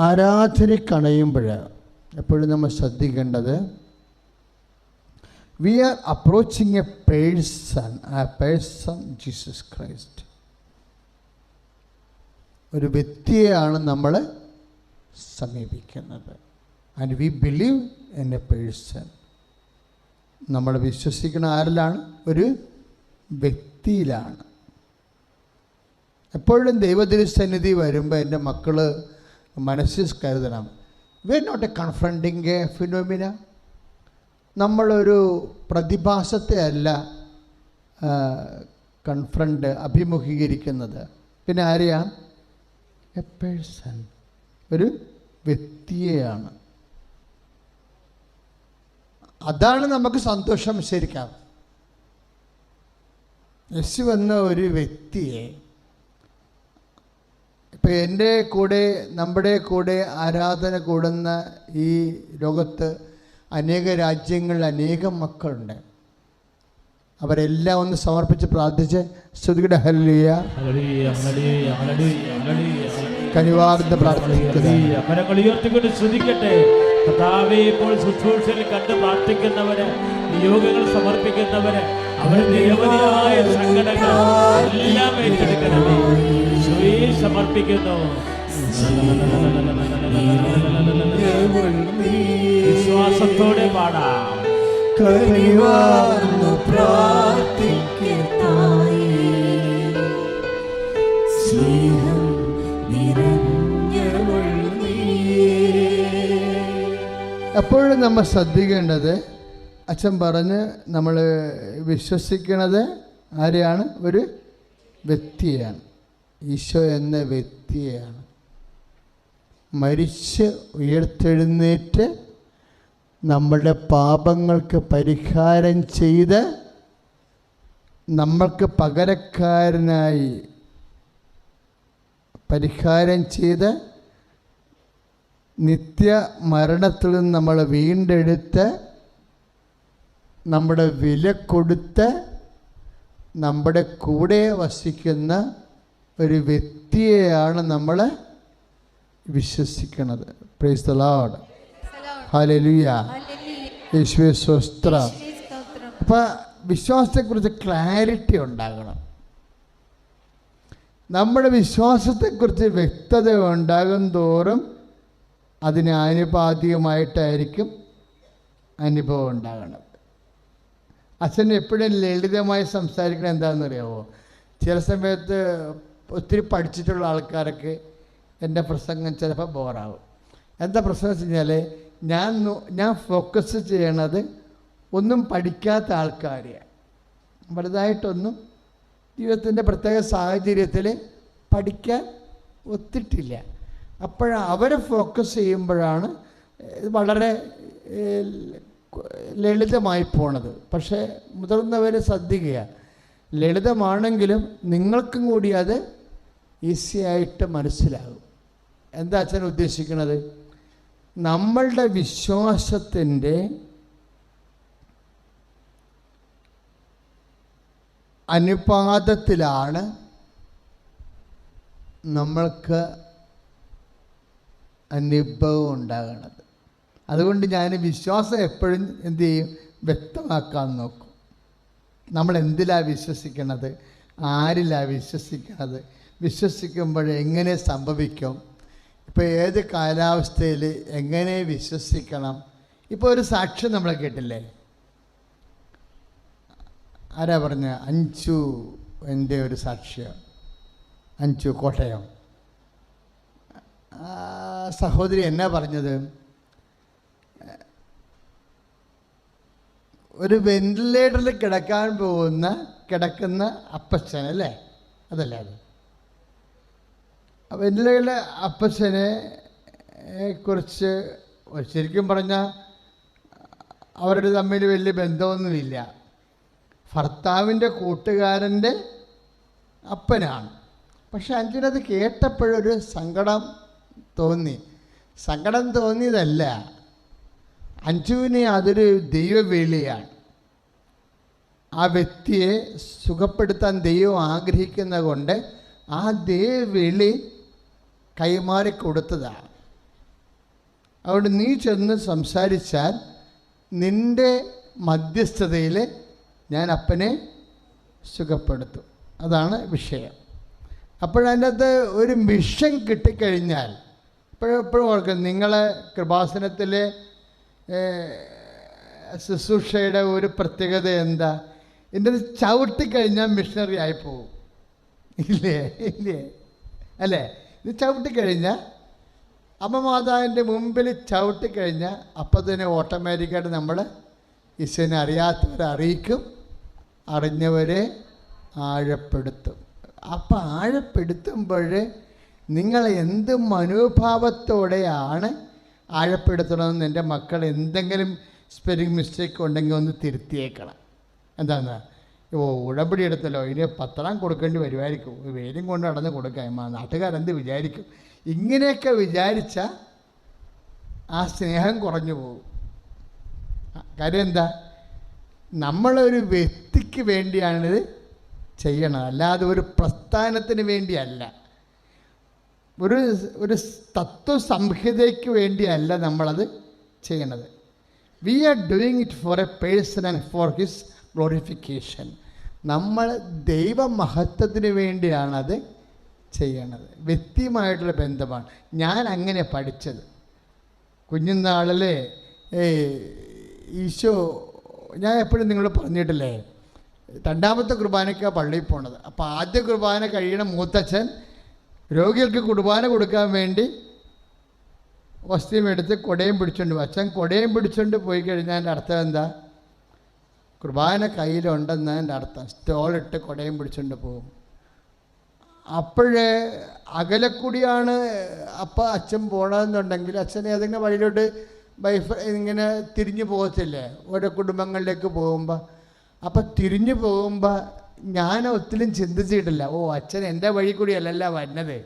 ആരാധനക്കണയുമ്പോൾ എപ്പോഴും നമ്മൾ ശ്രദ്ധിക്കേണ്ടത് we are approaching a person ആ പേഴ്സൺ ജീസസ് ക്രൈസ്റ്റ് ഒരു വ്യക്തിയെയാണ് നമ്മൾ സമീപിക്കുന്നത്. And we believe in a person നമ്മൾ വിശ്വസിക്കുന്ന ആരിലാണ്? ഒരു വ്യക്തിയിലാണ്. എപ്പോഴും ദൈവതിരുസന്നിധി വരുമ്പോൾ എന്റെ മക്കൾ മനസ്സിൽ കരുതണം. We are not a confronting a phenomena നമ്മളൊരു പ്രതിഭാസത്തെ അല്ല കൺഫ്രണ്ട് അഭിമുഖീകരിക്കുന്നത്. പിന്നെ ആരെയാ? എ പേഴ്സൺ ഒരു വ്യക്തിയെയാണ്. അതാണ് നമുക്ക് സന്തോഷം ശരിക്കാം യേശു എന്ന ഒരു വ്യക്തിയെ ഇപ്പം എന്റെ കൂടെ നമ്മുടെ കൂടെ ആരാധന കൂടുന്ന ഈ ലോകത്ത് അനേക രാജ്യങ്ങളിൽ അനേകം മക്കളുണ്ട്. അവരെല്ലാം ഒന്ന് സമർപ്പിച്ച് പ്രാർത്ഥിച്ച് ശ്രുതിയുടെ ഹല്ലിയ. കനിവാർന്ന് ശ്രദ്ധിക്കട്ടെ കർത്താവെ ഇപ്പോൾ ശുശ്രൂഷയിൽ കണ്ട് പ്രാർത്ഥിക്കുന്നവര് നിയോഗങ്ങൾ സമർപ്പിക്കുന്നവര് അവർ നിരവധിയായ സങ്കടങ്ങൾ എല്ലാം ഏറ്റെടുക്കണമേ. ഈശോയെ സമർപ്പിക്കുന്നു. വിശ്വാസത്തോടെ പാടാം. കനിവാർന്നു സ്നേഹം എപ്പോഴും നമ്മൾ ശ്രദ്ധിക്കേണ്ടത് അച്ഛൻ പറഞ്ഞ് നമ്മൾ വിശ്വസിക്കണത് ആരെയാണ്? ഒരു വ്യക്തിയാണ് ഈശോ എന്ന വ്യക്തിയാണ് മരിച്ച് ഉയർത്തെഴുന്നേറ്റ് നമ്മളുടെ പാപങ്ങൾക്ക് പരിഹാരം ചെയ്ത് നമ്മൾക്ക് പകരക്കാരനായി പരിഹാരം ചെയ്ത് നിത്യ മരണത്തിൽ നിന്ന് നമ്മൾ വീണ്ടെടുത്ത് നമ്മുടെ വില കൊടുത്ത് നമ്മുടെ കൂടെ വസിക്കുന്ന ഒരു വ്യക്തിയെയാണ് നമ്മൾ വിശ്വസിക്കുന്നത് പ്രൈസ് ദ ലോർഡ് ഹല്ലേലൂയ യേശുവേ സ്വസ്ത്ര. അപ്പം വിശ്വാസത്തെക്കുറിച്ച് ക്ലാരിറ്റി ഉണ്ടാകണം. നമ്മുടെ വിശ്വാസത്തെക്കുറിച്ച് വ്യക്തത ഉണ്ടാകും തോറും അതിന് ആനുപാതികമായിട്ടായിരിക്കും അനുഭവം ഉണ്ടാകണം. അച്ഛൻ എപ്പോഴും ലളിതമായി സംസാരിക്കണം എന്താണെന്ന് അറിയാമോ ചില സമയത്ത് ഒത്തിരി പഠിച്ചിട്ടുള്ള ആൾക്കാരൊക്കെ എന്റെ പ്രസംഗം ചിലപ്പോൾ ബോറാവും. എന്താ പ്രശ്നം വെച്ച് കഴിഞ്ഞാൽ ഞാൻ ഞാൻ ഫോക്കസ് ചെയ്യണത് ഒന്നും പഠിക്കാത്ത ആൾക്കാരെയാണ്. വലുതായിട്ടൊന്നും ജീവിതത്തിന്റെ പ്രത്യേക സാഹചര്യത്തിൽ പഠിക്കാൻ ഒത്തിട്ടില്ല. അപ്പോൾ അവരെ ഫോക്കസ് ചെയ്യുമ്പോഴാണ് വളരെ ലളിതമായി പോണത്. പക്ഷേ മുതിർന്നവർ ശ്രദ്ധിക്കുക. ലളിതമാണെങ്കിലും നിങ്ങൾക്കും കൂടി അത് ഈസി ആയിട്ട് മനസ്സിലാകും. എന്താ അച്ഛൻ ഉദ്ദേശിക്കുന്നത്? നമ്മളുടെ വിശ്വാസത്തിന്റെ അനുപാതത്തിലാണ് നമ്മൾക്ക് അനുഭവം ഉണ്ടാകണത്. അതുകൊണ്ട് ഞാൻ വിശ്വാസം എപ്പോഴും എന്തു ചെയ്യും? വ്യക്തമാക്കാൻ നോക്കും. നമ്മൾ എന്തിലാണ് വിശ്വസിക്കണത്? ആരിലാണ് വിശ്വസിക്കണത്? വിശ്വസിക്കുമ്പോൾ എങ്ങനെ സംഭവിക്കും? ഇപ്പോൾ ഏത് കാലാവസ്ഥയിൽ എങ്ങനെ വിശ്വസിക്കണം? ഇപ്പോൾ ഒരു സാക്ഷ്യം നമ്മളെ കേട്ടില്ലേ? ആരാ പറഞ്ഞ? അഞ്ചു എന്റെ ഒരു സാക്ഷ്യം. അഞ്ചു കോട്ടയം. സഹോദരി എന്നാ പറഞ്ഞത്? ഒരു വെന്റിലേറ്ററിൽ കിടക്കാൻ പോകുന്ന കിടക്കുന്ന അപ്പച്ചൻ അല്ലേ? അതല്ലേ അത്? വെന്റിലേറ്ററിലെ അപ്പച്ചനെ കുറിച്ച് ശരിക്കും പറഞ്ഞാൽ അവരുടെ തമ്മിൽ വലിയ ബന്ധമൊന്നുമില്ല. ഭർത്താവിന്റെ കൂട്ടുകാരന്റെ അപ്പനാണ്. പക്ഷെ അഞ്ചിനത് കേട്ടപ്പോഴൊരു സങ്കടം തോന്നി. സങ്കടം തോന്നിയതല്ല. അഞ്ജുവിനെ അതൊരു ദൈവവേളിയാണ്. ആ വ്യക്തിയെ സുഖപ്പെടുത്താൻ ദൈവം ആഗ്രഹിക്കുന്ന കൊണ്ട് ആ ദൈവവേളി കൈമാറി കൊടുത്തതാണ്. അതുകൊണ്ട് നീ ചെന്ന് സംസാരിച്ചാൽ നിന്റെ മധ്യസ്ഥതയിൽ ഞാൻ അപ്പനെ സുഖപ്പെടുത്തും. അതാണ് വിഷയം. അപ്പോഴതിന്റെ അകത്ത് ഒരു മിഷൻ കിട്ടിക്കഴിഞ്ഞാൽ ഇപ്പോഴെപ്പോഴും ഓർക്കും നിങ്ങളെ കൃപാസനത്തിലെ ശുശ്രൂഷയുടെ ഒരു പ്രത്യേകത എന്താ? ഇതിന്റെ ചവിട്ടിക്കഴിഞ്ഞാൽ മിഷണറി ആയി പോവും ഇല്ലേ? ഇല്ലേ? അല്ലേ? ഇത് ചവിട്ടിക്കഴിഞ്ഞാൽ അമ്മ മാതാവിന്റെ മുമ്പിൽ ചവിട്ടിക്കഴിഞ്ഞാൽ അപ്പം തന്നെ ഓട്ടോമാറ്റിക്കായിട്ട് നമ്മൾ ഈശ്വരനെ അറിയാത്തവരെ അറിയിക്കും അറിഞ്ഞവരെ ആഴപ്പെടുത്തും. അപ്പം ആഴപ്പെടുത്തുമ്പോൾ നിങ്ങൾ എന്ത് മനോഭാവത്തോടെയാണ് ആഴപ്പെടുത്തണമെന്ന് എന്റെ മക്കൾ എന്തെങ്കിലും സ്പെല്ലിംഗ് മിസ്റ്റേക്ക് ഉണ്ടെങ്കിൽ ഒന്ന് തിരുത്തിയേക്കണം. എന്താണ് ഓ ഉടമ്പടി എടുത്തല്ലോ. ഇനി പത്രം കൊടുക്കേണ്ടി വരുമായിരിക്കും. വേലും കൊണ്ട് നടന്ന് കൊടുക്കാം. നാട്ടുകാരെന്ത് വിചാരിക്കും? ഇങ്ങനെയൊക്കെ വിചാരിച്ച ആ സ്നേഹം കുറഞ്ഞു പോകും. കാര്യം എന്താ? നമ്മളൊരു വ്യക്തിക്ക് വേണ്ടിയാണിത് ചെയ്യണം അല്ലാതെ ഒരു പ്രസ്ഥാനത്തിന് വേണ്ടിയല്ല. ഒരു ഒരു തത്വസംഹിതയ്ക്ക് വേണ്ടിയല്ല നമ്മളത് ചെയ്യണത്. We are doing it for a person and for his glorification നമ്മൾ ദൈവമഹത്വത്തിന് വേണ്ടിയാണത് ചെയ്യണത്. വ്യക്തിയുമായിട്ടുള്ള ബന്ധമാണ്. ഞാൻ അങ്ങനെ പഠിച്ചത്. കുഞ്ഞുനാളിലെ ഏ ഈശോ ഞാൻ എപ്പോഴും നിങ്ങൾ പറഞ്ഞിട്ടില്ലേ രണ്ടാമത്തെ കുർബാനയ്ക്കാണ് പള്ളിയിൽ പോണത്. അപ്പോൾ ആദ്യ കുർബാന കഴിയണ മൂത്തച്ഛൻ രോഗികൾക്ക് കുർബാന കൊടുക്കാൻ വേണ്ടി വസ്ത്രം എടുത്ത് കൊടയും പിടിച്ചുകൊണ്ട് അച്ഛൻ കൊടയും പിടിച്ചുകൊണ്ട് പോയി കഴിഞ്ഞാൽ എന്റെ അർത്ഥം എന്താ? കുർബാന കയ്യിലുണ്ടെന്ന് എന്റെ അർത്ഥം. സ്റ്റോളിട്ട് കൊടയും പിടിച്ചുകൊണ്ട് പോകും. അപ്പോഴേ അകലക്കൂടിയാണ് അപ്പ അപ്പം അച്ഛൻ പോകണമെന്നുണ്ടെങ്കിൽ അച്ഛൻ ഏതെങ്കിലും വഴിയിലോട്ട് വൈഫ് ഇങ്ങനെ തിരിഞ്ഞു പോകത്തില്ലേ? ഓരോ കുടുംബങ്ങളിലേക്ക് പോകുമ്പോൾ അപ്പം തിരിഞ്ഞു പോകുമ്പോൾ ഞാൻ ഒത്തിലും ചിന്തിച്ചിട്ടില്ല. ഓ അച്ഛൻ എന്റെ വഴി കൂടിയല്ലല്ല വരുന്നത്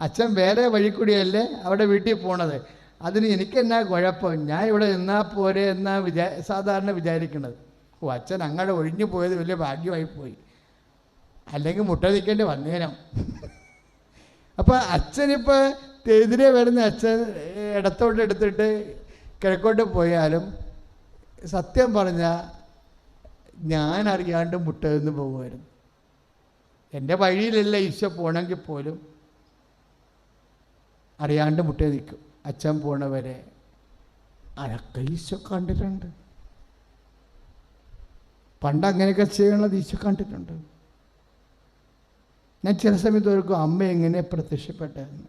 അച്ഛൻ വേറെ വഴി കൂടിയല്ലേ അവിടെ വീട്ടിൽ പോണത്. അതിന് എനിക്കെന്നാ കുഴപ്പം? ഞാൻ ഇവിടെ നിന്നാൽ പോരെ എന്നാ വിചാ സാധാരണ വിചാരിക്കുന്നത്. ഓ അച്ഛൻ അങ്ങോട്ട് ഒഴിഞ്ഞു പോയത് വലിയ ഭാഗ്യമായി പോയി. അല്ലെങ്കിൽ മുട്ട നിൽക്കേണ്ടി വന്നേരം അപ്പോൾ അച്ഛനിപ്പോൾ എതിരെ വരുന്ന അച്ഛൻ ഇടത്തോട്ട് എടുത്തിട്ട് കിഴക്കോട്ട് പോയാലും സത്യം പറഞ്ഞാൽ ഞാൻ അറിയാണ്ട് മുട്ടതെന്ന് പോകുമായിരുന്നു എന്റെ വഴിയിലല്ല ഈശോ പോകണമെങ്കിൽ പോലും അറിയാണ്ട് മുട്ട നിൽക്കും. അച്ഛൻ പോണവരെ അതൊക്കെ ഈശോ കണ്ടിട്ടുണ്ട്. പണ്ട് അങ്ങനെയൊക്കെ ചെയ്യണത് ഈശോ കണ്ടിട്ടുണ്ട്. ഞാൻ ചില സമയത്ത് ഓർക്കും അമ്മ എങ്ങനെ പ്രത്യക്ഷപ്പെട്ടതെന്ന്.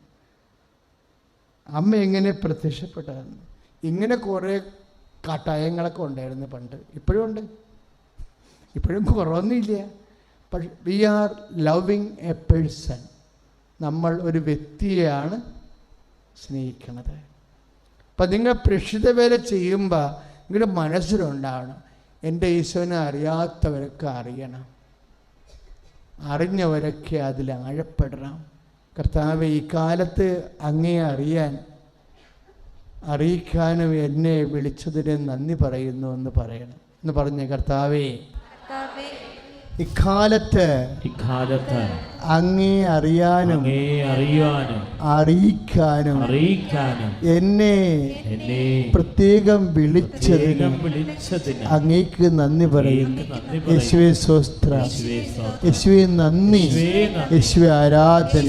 അമ്മ എങ്ങനെ പ്രത്യക്ഷപ്പെട്ടതെന്ന്. ഇങ്ങനെ കുറേ കട്ടായങ്ങളൊക്കെ ഉണ്ടായിരുന്നു പണ്ട്. ഇപ്പോഴും ഉണ്ട്. ഇപ്പോഴും കുറവൊന്നുമില്ല. പക്ഷെ we are loving a person നമ്മൾ ഒരു വ്യക്തിയെയാണ് സ്നേഹിക്കണത് അപ്പം നിങ്ങൾ പ്രക്ഷിത വേല ചെയ്യുമ്പോൾ നിങ്ങളുടെ മനസ്സിലുണ്ടാവണം എന്റെ ഈശോനെ അറിയാത്തവരൊക്കെ അറിയണം. അറിഞ്ഞവരൊക്കെ അതിൽ ആഴപ്പെടണം. കർത്താവ് ഈ കാലത്ത് അങ്ങേ അറിയാൻ അറിയിക്കാനും എന്നെ വിളിച്ചതിന് നന്ദി പറയുന്നു എന്ന് പറയണം. എന്ന് പറഞ്ഞ കർത്താവേ ഇക്കാലത്ത് ഇക്കാലത്ത് അങ്ങേ അറിയാനും അങ്ങേ അറിയാനും അറിയിക്കാനും അറിയിക്കാനും എന്നെ എന്നെ പ്രത്യേകം വിളിച്ചതിന് വിളിച്ചതിന് അങ്ങേക്ക് നന്ദി പറയുന്നു യശുവേ സ്വസ്ത്ര യേശുവേ നന്ദി. യേശുവേ ആരാധന.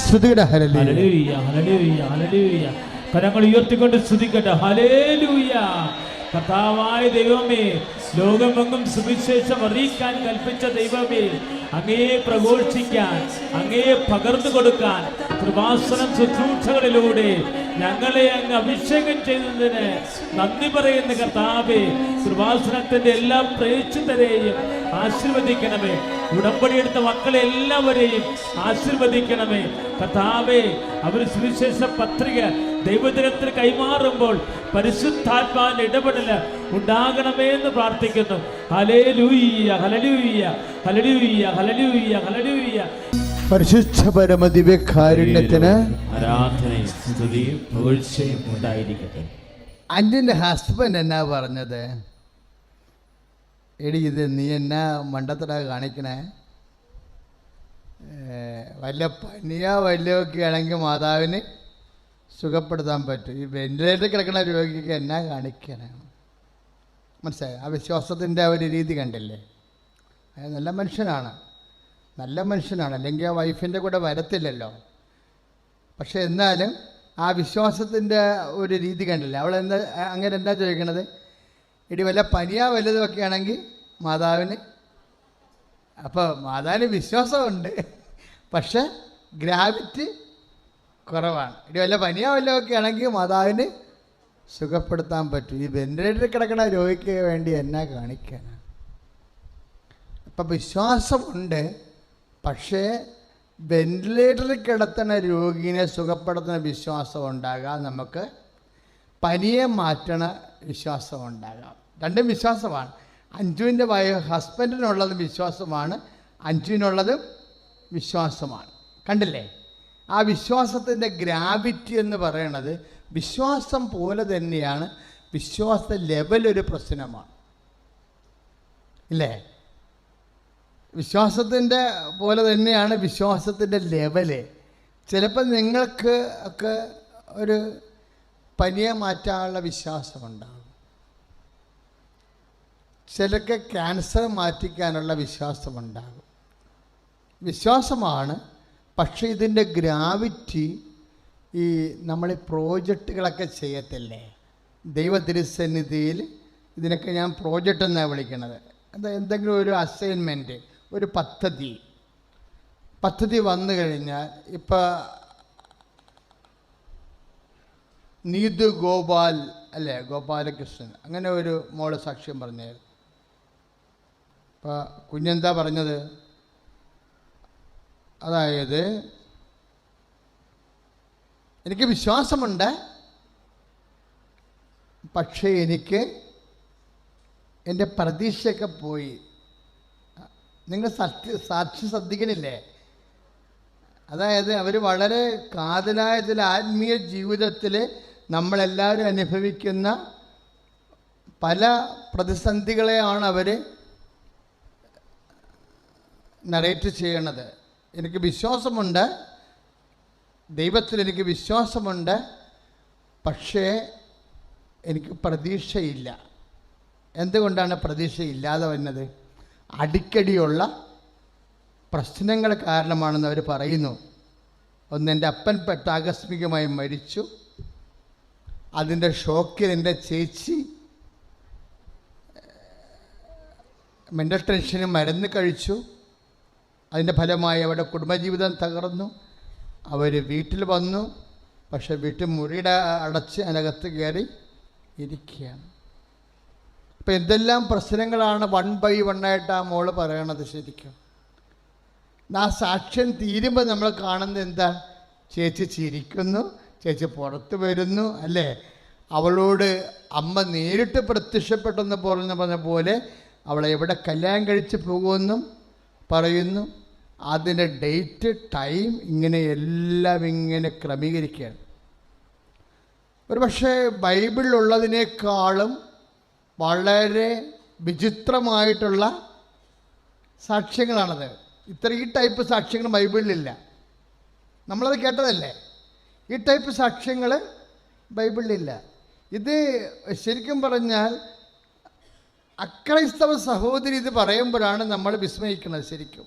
ശ്രുതിയുടെ ഹരലി ഹല്ലേലൂയ, ഹല്ലേലൂയ, ഹല്ലേലൂയ. കരങ്ങൾ ഉയർത്തിക്കൊണ്ട് ശ്രുതിക്കട്ടെ ഹലേലൂയ കർത്താവായ ദൈവമേ ലോകമെങ്ങും സുവിശേഷം അറിയിക്കാൻ കൽപ്പിച്ച ദൈവമേ അങ്ങയെ പ്രഘോഷിക്കാൻ അങ്ങയെ പകർന്നു കൊടുക്കാൻ കൃപാസനം ശുശ്രൂഷകളിലൂടെ ഞങ്ങളെ അങ്ങ് അഭിഷേകം ചെയ്തതിന് നന്ദി പറയുന്ന കർത്താവെ കൃപാസനത്തിന്റെ എല്ലാ പ്രേക്ഷിതരെയും ആശീർവദിക്കണമേ. ഉടമ്പടി എടുത്ത മക്കളെ എല്ലാവരെയും ആശീർവദിക്കണമേ. കർത്താവേ അവർ സുവിശേഷ പത്രിക ദൈവദിനത്തിന് കൈമാറുമ്പോൾ പരിശുദ്ധാത്മാവിന്റെ ഇടപെടൽ ഉണ്ടാകണമേ എന്ന് പ്രാർത്ഥിക്കുന്നു. ഹലേ ലൂയ്യ ഹലലൂയ്യ ഹലലൂയ്യ പരിശുദ്ധ പരമ ദിവ്യകാരുണ്യത്തിന് ആരാധനയും സ്തുതിയും പുകഴ്ചയും ഉണ്ടായിരിക്കട്ടെ. അന്യന്റെ ഹസ്ബൻഡ് എന്നാ പറഞ്ഞത്? എടി ഇത് നീ എന്നാ മണ്ടത്തട കാണിക്കണേ? പണിയാ വല്ല പനിയോ വല്ലതൊക്കെ ആണെങ്കിൽ മാതാവിന് സുഖപ്പെടുത്താൻ പറ്റും. ഈ വെന്റിലേറ്റർ കിടക്കുന്ന രോഗിക്ക് എന്നാ കാണിക്കണേ? മനസ്സിലായി? ആ വിശ്വാസത്തിന്റെ ഒരു രീതി കണ്ടില്ലേ? അയാൾ നല്ല മനുഷ്യനാണ്. നല്ല മനുഷ്യനാണ്. അല്ലെങ്കിൽ ആ വൈഫിന്റെ കൂടെ വരത്തില്ലല്ലോ. പക്ഷെ എന്നാലും ആ വിശ്വാസത്തിന്റെ ഒരു രീതി കണ്ടില്ല? അവൾ എന്താ അങ്ങനെ എന്താ ചോദിക്കണത്? ഇടി വല്ല പനിയാ വല്ലതുമൊക്കെ ആണെങ്കിൽ മാതാവിന്. അപ്പോൾ മാതാവിന് വിശ്വാസമുണ്ട്. പക്ഷെ ഗ്രാവിറ്റി കുറവാണ്. ഇടി വല്ല പനിയാ വല്ലതൊക്കെ ആണെങ്കിൽ മാതാവിന് സുഖപ്പെടുത്താൻ പറ്റും. ഈ വെന്റിലേറ്ററിൽ കിടക്കുന്ന രോഗിക്ക് വേണ്ടി എന്നാ കാണിക്കാനാണ് അപ്പം വിശ്വാസമുണ്ട്. പക്ഷേ വെന്റിലേറ്ററിൽ കിടത്തുന്ന രോഗിനെ സുഖപ്പെടുത്തുന്ന വിശ്വാസം ഉണ്ടാകാം. നമുക്ക് പനിയെ മാറ്റണ വിശ്വാസം ഉണ്ടാകാം. രണ്ടും വിശ്വാസമാണ്. അഞ്ജുവിന്റെ വയ ഹസ്ബൻഡിനുള്ളതും വിശ്വാസമാണ്. അഞ്ജുവിനുള്ളതും വിശ്വാസമാണ്. കണ്ടില്ലേ? ആ വിശ്വാസത്തിന്റെ ഗ്രാവിറ്റി എന്ന് പറയണത് വിശ്വാസം പോലെ തന്നെയാണ് വിശ്വാസ ലെവൽ ഒരു പ്രശ്നമാണ്. ഇല്ലേ? വിശ്വാസത്തിന്റെ പോലെ തന്നെയാണ് വിശ്വാസത്തിന്റെ ലെവൽ. ചിലപ്പോൾ നിങ്ങൾക്ക് ഒക്കെ ഒരു പനിയെ മാറ്റാനുള്ള വിശ്വാസമുണ്ടാകും. ചിലർക്ക് ക്യാൻസർ മാറ്റിക്കാനുള്ള വിശ്വാസമുണ്ടാകും. വിശ്വാസമാണ് പക്ഷെ ഇതിന്റെ ഗ്രാവിറ്റി ഈ നമ്മൾ പ്രോജക്റ്റുകളൊക്കെ ചെയ്യത്തില്ലേ? ദൈവ തിരുസന്നിധിയിൽ ഇതിനൊക്കെ ഞാൻ പ്രോജക്റ്റ് എന്നാണ് വിളിക്കുന്നത് അത് എന്തെങ്കിലും ഒരു അസൈൻമെന്റ് ഒരു പദ്ധതി. പദ്ധതി വന്നു കഴിഞ്ഞാൽ ഇപ്പം നീതു ഗോപാൽ അല്ലേ ഗോപാലകൃഷ്ണൻ അങ്ങനെ ഒരു മോൾ സാക്ഷ്യം പറഞ്ഞു ഇപ്പം കുഞ്ഞെന്താ പറഞ്ഞത്? അതായത് എനിക്ക് വിശ്വാസമുണ്ട് പക്ഷേ എനിക്ക് എന്റെ പ്രതീക്ഷയൊക്കെ പോയി നിങ്ങൾ സത്യ സാക്ഷി ശ്രദ്ധിക്കണില്ലേ? അതായത് അവർ വളരെ കാതലായ ചില ആത്മീയ ജീവിതത്തിൽ നമ്മളെല്ലാവരും അനുഭവിക്കുന്ന പല പ്രതിസന്ധികളെയാണ് അവർ നറേറ്റ് ചെയ്യണത്. എനിക്ക് വിശ്വാസമുണ്ട്. ദൈവത്തിൽ എനിക്ക് വിശ്വാസമുണ്ട്. പക്ഷേ എനിക്ക് പ്രതീക്ഷയില്ല. എന്തുകൊണ്ടാണ് പ്രതീക്ഷയില്ലാതെ വന്നത്? അടിക്കടിയുള്ള പ്രശ്നങ്ങൾ കാരണമാണെന്ന് അവർ പറയുന്നു. ഒന്ന് എന്റെ അപ്പൻ പെട്ട ആകസ്മികമായി മരിച്ചു. അതിന്റെ ഷോക്കിൽ എന്റെ ചേച്ചി മെന്റൽ ടെൻഷന് മരുന്ന് കഴിച്ചു. അതിന്റെ ഫലമായി അവരുടെ കുടുംബജീവിതം തകർന്നു. അവർ വീട്ടിൽ വന്നു. പക്ഷെ വീട്ടിൽ മുറിയുടെ അടച്ച് അതിനകത്ത് കയറി ഇരിക്കുകയാണ്. അപ്പം എന്തെല്ലാം പ്രശ്നങ്ങളാണ് വൺ ബൈ വൺ ആയിട്ട് ആ മോൾ പറയണത് ശരിക്കും? ആ സാക്ഷ്യം തീരുമ്പോൾ നമ്മൾ കാണുന്നത് എന്താ? ചേച്ചി ചിരിക്കുന്നു ചേച്ചി പുറത്ത് വരുന്നു അല്ലേ? അവളോട് അമ്മ നേരിട്ട് പ്രത്യക്ഷപ്പെട്ടെന്ന് പറഞ്ഞ പറഞ്ഞ പോലെ അവളെ എവിടെ കല്യാണം കഴിച്ച് പോകുമെന്നും പറയുന്നു. അതിന്റെ ഡേറ്റ് ടൈം ഇങ്ങനെ എല്ലാം ഇങ്ങനെ ക്രമീകരിക്കുകയാണ്. ഒരു പക്ഷേ ബൈബിളിലുള്ളതിനേക്കാളും വളരെ വിചിത്രമായിട്ടുള്ള സാക്ഷ്യങ്ങളാണത്. ഇത്ര ഈ ടൈപ്പ് സാക്ഷ്യങ്ങൾ ബൈബിളിലില്ല. നമ്മളത് കേട്ടതല്ലേ? ഈ ടൈപ്പ് സാക്ഷ്യങ്ങൾ ബൈബിളിലില്ല. ഇത് ശരിക്കും പറഞ്ഞാൽ അക്രൈസ്തവ സഹോദരി ഇത് പറയുമ്പോഴാണ് നമ്മൾ വിസ്മയിക്കുന്നത് ശരിക്കും.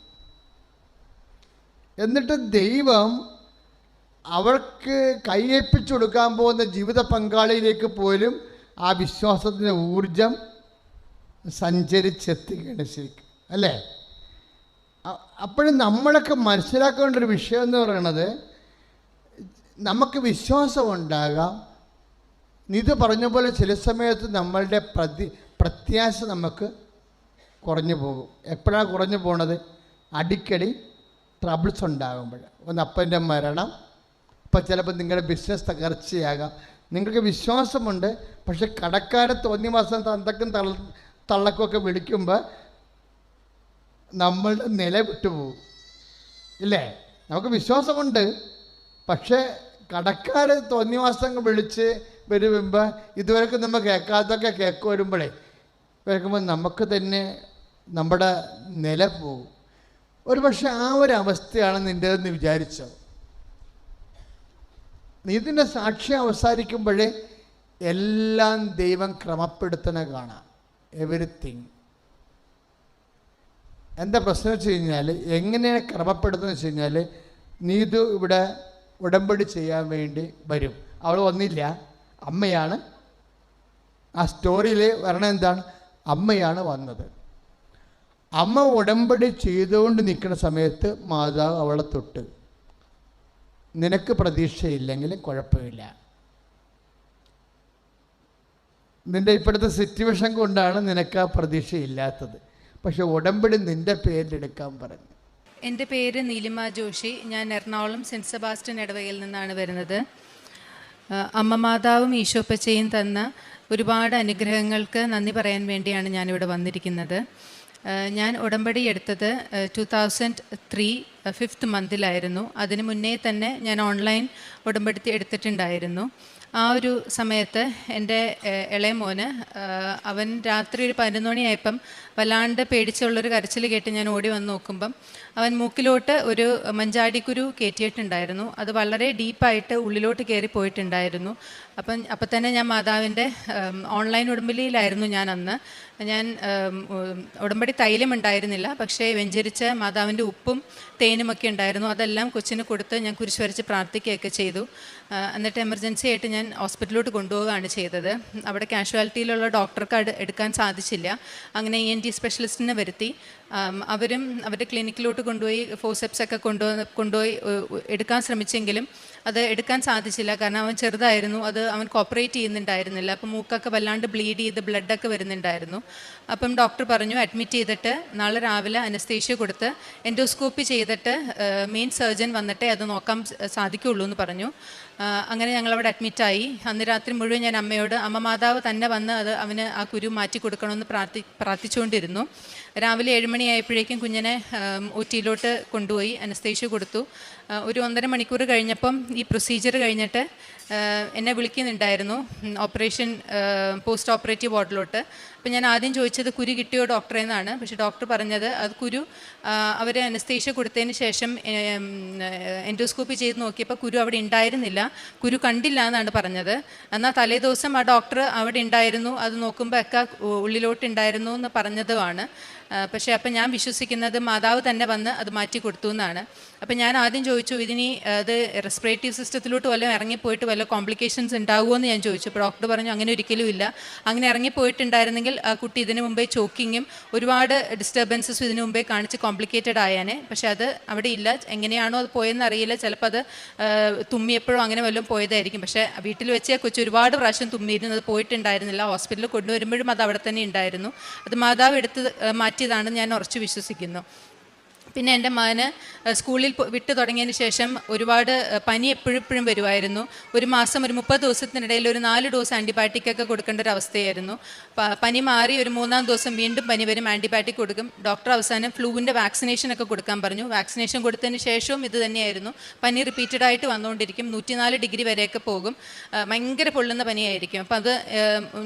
എന്നിട്ട് ദൈവം അവർക്ക് കൈയേപ്പിച്ചു കൊടുക്കാൻ പോകുന്ന ജീവിത പങ്കാളിയിലേക്ക് പോലും ആ വിശ്വാസത്തിന്റെ ഊർജം സഞ്ചരിച്ചെത്തുകയാണ് ശരിക്കും അല്ലേ? അപ്പോഴും നമ്മളൊക്കെ മനസ്സിലാക്കേണ്ട ഒരു വിഷയം എന്ന് പറയുന്നത് നമുക്ക് വിശ്വാസം ഉണ്ടാകാം. പറഞ്ഞ പോലെ ചില സമയത്ത് നമ്മളുടെ പ്രതി പ്രത്യാശ നമുക്ക് കുറഞ്ഞു പോകും. എപ്പോഴാണ് കുറഞ്ഞു പോണത്? അടിക്കടി ട്രബിൾസ് ഉണ്ടാകുമ്പോൾ ഒന്ന് അപ്പന്റെ മരണം. ഇപ്പോൾ ചിലപ്പോൾ നിങ്ങളുടെ ബിസിനസ് തകർച്ചയാകാം. നിങ്ങൾക്ക് വിശ്വാസമുണ്ട്. പക്ഷെ കടക്കാരെ തോന്നിയ മാസം തന്തക്കും തള്ള തള്ളക്കുമൊക്കെ വിളിക്കുമ്പോൾ നമ്മളുടെ നില വിട്ടുപോകും. ഇല്ലേ? നമുക്ക് വിശ്വാസമുണ്ട്. പക്ഷേ കടക്കാർ തോന്നിയ മാസം വിളിച്ച് വരുമ്പോൾ ഇതുവരെയൊക്കെ നമ്മൾ കേൾക്കാത്തൊക്കെ കേക്ക് വരുമ്പോഴേ കേൾക്കുമ്പോൾ നമുക്ക് തന്നെ നമ്മുടെ നില പോകും. ഒരു പക്ഷെ ആ ഒരു അവസ്ഥയാണ് നിന്റെതെന്ന് വിചാരിച്ചോ? ഇതിന്റെ സാക്ഷ്യം അവസാനിക്കുമ്പോഴേ എല്ലാം ദൈവം ക്രമപ്പെടുത്തുന്ന കാണാം. എവറിത്തിങ് എന്താ പ്രശ്നം വെച്ച് കഴിഞ്ഞാൽ എങ്ങനെയാണ് ക്രമപ്പെടുത്തുന്നത് വെച്ച് കഴിഞ്ഞാൽ നീതു ഇവിടെ ഉടമ്പടി ചെയ്യാൻ വേണ്ടി വരും. അവൾ വന്നില്ല. അമ്മയാണ്. ആ സ്റ്റോറിയിൽ വരണം എന്താണ്? അമ്മയാണ് വന്നത്. അമ്മ ഉടമ്പടി ചെയ്തുകൊണ്ട് നിൽക്കുന്ന സമയത്ത് മാതാവ് അവളെ തൊട്ട്. നിനക്ക് പ്രതീക്ഷയില്ലെങ്കിലും കുഴപ്പമില്ല. നിന്റെ ഇപ്പോഴത്തെ സിറ്റുവേഷൻ കൊണ്ടാണ് നിനക്ക് ആ പ്രതീക്ഷയില്ലാത്തത്. പക്ഷെ ഉടമ്പടി നിന്റെ പേരിലെടുക്കാൻ പറഞ്ഞു. എന്റെ പേര് നീലിമ ജോഷി. ഞാൻ എറണാകുളം സെന്റ് സെബാസ്റ്റ്യൻ ഇടവകയിൽ നിന്നാണ് വരുന്നത്. അമ്മ മാതാവും ഈശോപ്പച്ചയും തന്ന ഒരുപാട് അനുഗ്രഹങ്ങൾക്ക് നന്ദി പറയാൻ വേണ്ടിയാണ് ഞാനിവിടെ വന്നിരിക്കുന്നത്. ഞാൻ ഉടമ്പടി എടുത്തത് ടു തൗസൻഡ് ത്രീ ഫിഫ്ത്ത് മന്തിലായിരുന്നു അതിന് മുന്നേ തന്നെ ഞാൻ ഓൺലൈൻ ഉടമ്പടി എടുത്തിട്ടുണ്ടായിരുന്നു. ആ ഒരു സമയത്ത് എന്റെ ഇളയ മോന് അവൻ രാത്രി ഒരു പതിനൊന്ന് മണിയായപ്പം വല്ലാണ്ട് പേടിച്ചുള്ളൊരു കരച്ചിൽ കേട്ട് ഞാൻ ഓടി വന്ന് നോക്കുമ്പം അവൻ മൂക്കിലോട്ട് ഒരു മഞ്ചാടിക്കുരു കയറ്റിയിട്ടുണ്ടായിരുന്നു അത് വളരെ ഡീപ്പായിട്ട് ഉള്ളിലോട്ട് കയറി പോയിട്ടുണ്ടായിരുന്നു. അപ്പം അപ്പം തന്നെ ഞാൻ മാതാവിന്റെ ഓൺലൈൻ ഉടമ്പടിയിലായിരുന്നു ഞാൻ അന്ന് ഞാൻ ഉടമ്പടി തൈലം ഉണ്ടായിരുന്നില്ല പക്ഷേ വെഞ്ചരിച്ച മാതാവിന്റെ ഉപ്പും തേനുമൊക്കെ ഉണ്ടായിരുന്നു. അതെല്ലാം കൊച്ചിന് കൊടുത്ത് ഞാൻ കുരിശ് വരച്ച് പ്രാർത്ഥിക്കുകയൊക്കെ ചെയ്തു. എന്നിട്ട് എമർജൻസി ആയിട്ട് ഞാൻ ഹോസ്പിറ്റലിലോട്ട് കൊണ്ടുപോവുകയാണ് ചെയ്തത്. അവിടെ കാഷ്വാലിറ്റിയിലുള്ള ഡോക്ടർക്ക് എടുക്കാൻ സാധിച്ചില്ല. അങ്ങനെ ഇ എൻ ടി സ്പെഷ്യലിസ്റ്റിനെ വരുത്തി. അവരും അവരുടെ ക്ലിനിക്കിലോട്ട് കൊണ്ടുപോയി ഫോസെപ്സ് ഒക്കെ കൊണ്ടുപോയി കൊണ്ടുപോയി എടുക്കാൻ ശ്രമിച്ചെങ്കിലും അത് എടുക്കാൻ സാധിച്ചില്ല. കാരണം അവൻ ചെറുതായിരുന്നു. അത് അവൻ കോപ്പറേറ്റ് ചെയ്യുന്നുണ്ടായിരുന്നില്ല. അപ്പം മൂക്കൊക്കെ വല്ലാണ്ട് ബ്ലീഡ് ചെയ്ത് ബ്ലഡൊക്കെ വരുന്നുണ്ടായിരുന്നു. അപ്പം ഡോക്ടർ പറഞ്ഞു അഡ്മിറ്റ് ചെയ്തിട്ട് നാളെ രാവിലെ അനസ്തേഷ്യ കൊടുത്ത് എൻഡോസ്കോപ്പി ചെയ്തിട്ട് മെയിൻ സർജൻ വന്നിട്ടേ അത് നോക്കാൻ സാധിക്കുള്ളൂ എന്ന് പറഞ്ഞു. അങ്ങനെ ഞങ്ങളവിടെ അഡ്മിറ്റായി അന്ന് രാത്രി മുഴുവൻ ഞാൻ അമ്മയോട് അമ്മ മാതാവ് തന്നെ വന്ന് അത് അവന് ആ കുരു മാറ്റി കൊടുക്കണമെന്ന് പ്രാർത്ഥി പ്രാർത്ഥിച്ചുകൊണ്ടിരുന്നു. രാവിലെ ഏഴുമണിയായപ്പോഴേക്കും കുഞ്ഞിനെ ഒ ടിയിലോട്ട് കൊണ്ടുപോയി അനസ്തേഷ്യ കൊടുത്തു. ഒരു ഒന്നര മണിക്കൂർ കഴിഞ്ഞപ്പം ഈ പ്രൊസീജിയർ കഴിഞ്ഞിട്ട് എന്നെ വിളിക്കുന്നുണ്ടായിരുന്നു ഓപ്പറേഷൻ പോസ്റ്റ് ഓപ്പറേറ്റീവ് വാർഡിലോട്ട്. അപ്പം ഞാൻ ആദ്യം ചോദിച്ചത് കുരു കിട്ടിയോ ഡോക്ടറെ എന്നാണ്. പക്ഷേ ഡോക്ടർ പറഞ്ഞത് അത് കുരു അവർ അനസ്തേഷ്യ കൊടുത്തതിന് ശേഷം എൻഡോസ്കോപ്പി ചെയ്ത് നോക്കിയപ്പോൾ കുരു അവിടെ ഉണ്ടായിരുന്നില്ല. കുരു കണ്ടില്ല എന്നാണ് പറഞ്ഞത്. എന്നാൽ തലേ ദിവസം ആ ഡോക്ടർ അവിടെ ഉണ്ടായിരുന്നു. അത് നോക്കുമ്പോൾ ഒക്കെ ഉള്ളിലോട്ട് ഉണ്ടായിരുന്നു എന്ന് പറഞ്ഞതുമാണ്. പക്ഷേ അപ്പം ഞാൻ വിശ്വസിക്കുന്നത് മാതാവ് തന്നെ വന്ന് അത് മാറ്റി കൊടുത്തു എന്നാണ്. അപ്പം ഞാൻ ആദ്യം ചോദിച്ചു ഇതിനി അത് റെസ്പിറേറ്റീവ് സിസ്റ്റത്തിലോട്ട് വല്ലതും ഇറങ്ങിപ്പോയിട്ട് വല്ല കോംപ്ലിക്കേഷൻസ് ഉണ്ടാകുമോ എന്ന് ഞാൻ ചോദിച്ചു. അപ്പോൾ ഡോക്ടർ പറഞ്ഞു അങ്ങനെ ഒരിക്കലും ഇല്ല. അങ്ങനെ ഇറങ്ങിപ്പോയിട്ടുണ്ടായിരുന്നെങ്കിൽ ആ കുട്ടി ഇതിനു മുമ്പേ ചോക്കിങ്ങും ഒരുപാട് ഡിസ്റ്റർബൻസും ഇതിനു മുമ്പേ കാണിച്ച് കോംപ്ലിക്കേറ്റഡ് ആയാനെ. പക്ഷേ അത് അവിടെ ഇല്ല. എങ്ങനെയാണോ അത് പോയെന്ന് അറിയില്ല. ചിലപ്പോൾ അത് തുമ്മിയപ്പോഴോ അങ്ങനെ വല്ലതും പോയതായിരിക്കും. പക്ഷേ വീട്ടിൽ വെച്ച് കൊച്ചു ഒരുപാട് പ്രാവശ്യം തുമ്മിയിരുന്നു. അത് പോയിട്ടുണ്ടായിരുന്നില്ല. ഹോസ്പിറ്റലിൽ കൊണ്ടുവരുമ്പോഴും അത് അവിടെ തന്നെ ഉണ്ടായിരുന്നു. അത് മാതാവ് എടുത്ത് മാറ്റിയതാണെന്ന് ഞാൻ ഉറച്ചു വിശ്വസിക്കുന്നു. പിന്നെ എന്റെ മകന് സ്കൂളിൽ വിട്ട് തുടങ്ങിയതിന് ശേഷം ഒരുപാട് പനി എപ്പോഴെപ്പോഴും വരുമായിരുന്നു. ഒരു മാസം ഒരു മുപ്പത് ദിവസത്തിനിടയിൽ ഒരു നാല് ഡോസ് ആന്റിബയോട്ടിക് ഒക്കെ കൊടുക്കേണ്ട ഒരു അവസ്ഥയായിരുന്നു. പനി മാറി ഒരു മൂന്നാം ദിവസം വീണ്ടും പനി വരും ആന്റിബയോട്ടിക് കൊടുക്കും. ഡോക്ടർ അവസാനം ഫ്ലൂവിന്റെ വാക്സിനേഷൻ ഒക്കെ കൊടുക്കാൻ പറഞ്ഞു. വാക്സിനേഷൻ കൊടുത്തതിന് ശേഷവും ഇത് തന്നെയായിരുന്നു. പനി റിപ്പീറ്റഡ് ആയിട്ട് വന്നുകൊണ്ടിരിക്കും. നൂറ്റിനാല് ഡിഗ്രി വരെയൊക്കെ പോകും. ഭയങ്കര പൊള്ളുന്ന പനിയായിരിക്കും. അപ്പം അത്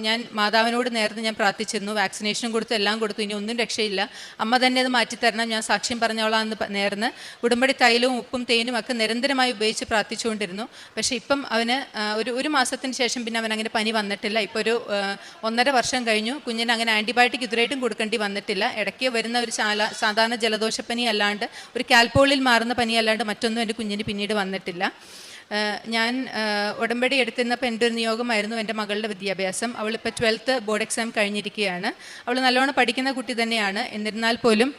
ഞാൻ മാതാവിനോട് നേരത്തെ ഞാൻ പ്രാർത്ഥിച്ചിരുന്നു. വാക്സിനേഷൻ കൊടുത്തു എല്ലാം കൊടുത്തു. ഇനി ഒന്നും രക്ഷയില്ല. അമ്മ തന്നെ അത് മാറ്റിത്തരണം. ഞാൻ സാക്ഷ്യം പറഞ്ഞോളാം എന്ന് നേർന്ന് ഉടുമ്പടി തൈലവും ഉപ്പും തേനും ഒക്കെ നിരന്തരമായി ഉപയോഗിച്ച് പ്രാർത്ഥിച്ചുകൊണ്ടിരുന്നു. പക്ഷേ ഇപ്പം അവന് ഒരു ഒരു മാസത്തിന് ശേഷം പിന്നെ അവൻ അങ്ങനെ പനി വന്നിട്ടില്ല. ഇപ്പോൾ ഒരു ഒന്നര വർഷം കഴിഞ്ഞു. കുഞ്ഞിന് അങ്ങനെ ആന്റിബയോട്ടിക് ഇതുവരെയായിട്ടും കൊടുക്കേണ്ടി വന്നിട്ടില്ല. ഇടയ്ക്ക് വരുന്ന ഒരു സാധാരണ ജലദോഷപ്പനി അല്ലാണ്ട് ഒരു കാൽപോളിൽ മാറുന്ന പനി അല്ലാണ്ട് മറ്റൊന്നും എന്റെ കുഞ്ഞിന് പിന്നീട് വന്നിട്ടില്ല. ഞാൻ ഉടമ്പടി എടുത്തിരുന്നപ്പോൾ എന്റെ ഒരു നിയോഗമായിരുന്നു എന്റെ മകളുടെ വിദ്യാഭ്യാസം. അവളിപ്പോൾ ട്വൽത്ത് ബോർഡ് എക്സാം കഴിഞ്ഞിരിക്കുകയാണ്. അവൾ നല്ലോണം പഠിക്കുന്ന കുട്ടി തന്നെയാണ്. എന്നിരുന്നാൽ പോലും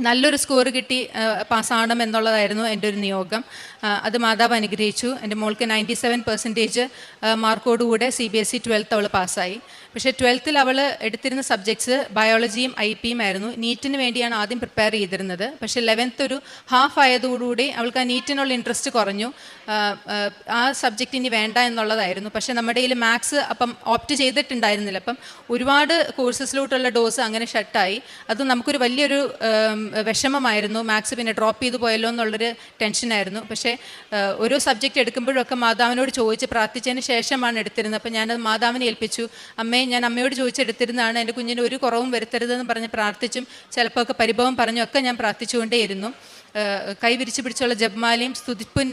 നല്ലൊരു സ്കോർ കിട്ടി പാസ്സാവണം എന്നുള്ളതായിരുന്നു എന്റെ ഒരു നിയോഗം. അത് മാതാവ് അനുഗ്രഹിച്ചു. എന്റെ മോൾക്ക് ninety seven percentage മാർക്കോടുകൂടെ C B S E twelfth അവൾ പാസ്സായി. പക്ഷേ ട്വൽത്തിൽ അവൾ എടുത്തിരുന്ന സബ്ജക്ട്സ് ബയോളജിയും ഐ പിയും ആയിരുന്നു. നീറ്റിന് വേണ്ടിയാണ് ആദ്യം പ്രിപ്പയർ ചെയ്തിരുന്നത്. പക്ഷേ ലെവൻത്ത് ഒരു ഹാഫ് ആയതോടുകൂടി അവൾക്ക് ആ നീറ്റിനുള്ള ഇൻട്രസ്റ്റ് കുറഞ്ഞു. ആ, സബ്ജക്റ്റ് ഇനി വേണ്ട എന്നുള്ളതായിരുന്നു. പക്ഷേ നമ്മുടെ കയ്യിൽ മാത്സ് അപ്പം ഓപ്റ്റ് ചെയ്തിട്ടുണ്ടായിരുന്നില്ല. അപ്പം ഒരുപാട് കോഴ്സസിലോട്ടുള്ള ഡോസ് അങ്ങനെ ഷട്ടായി അത് നമുക്കൊരു വലിയൊരു വിഷമമായിരുന്നു. മാത്സ് പിന്നെ ഡ്രോപ്പ് ചെയ്തു പോയല്ലോ എന്നുള്ളൊരു ടെൻഷനായിരുന്നു പക്ഷേ ആ, ഓരോ സബ്ജക്റ്റ് എടുക്കുമ്പോഴൊക്കെ മാതാവിനോട് ചോദിച്ച് പ്രാർത്ഥിച്ചതിന് ശേഷമാണ് എടുത്തിരുന്നത്. അപ്പോൾ ഞാനത് മാതാവിനെ ഏൽപ്പിച്ചു. അമ്മയെ ഞാൻ അമ്മയോട് ചോദിച്ചെടുത്തിരുന്നതാണ്. എന്റെ കുഞ്ഞിന് ഒരു കുറവും വരുത്തരുതെന്ന് പറഞ്ഞ് പ്രാർത്ഥിച്ചും ചിലപ്പോൾ ഒക്കെ പരിഭവം പറഞ്ഞും ഒക്കെ ഞാൻ പ്രാർത്ഥിച്ചുകൊണ്ടേയിരുന്നു. കൈവിരിച്ചു പിടിച്ചുള്ള ജപ്മാലയും സ്തുതിപ്പിൻ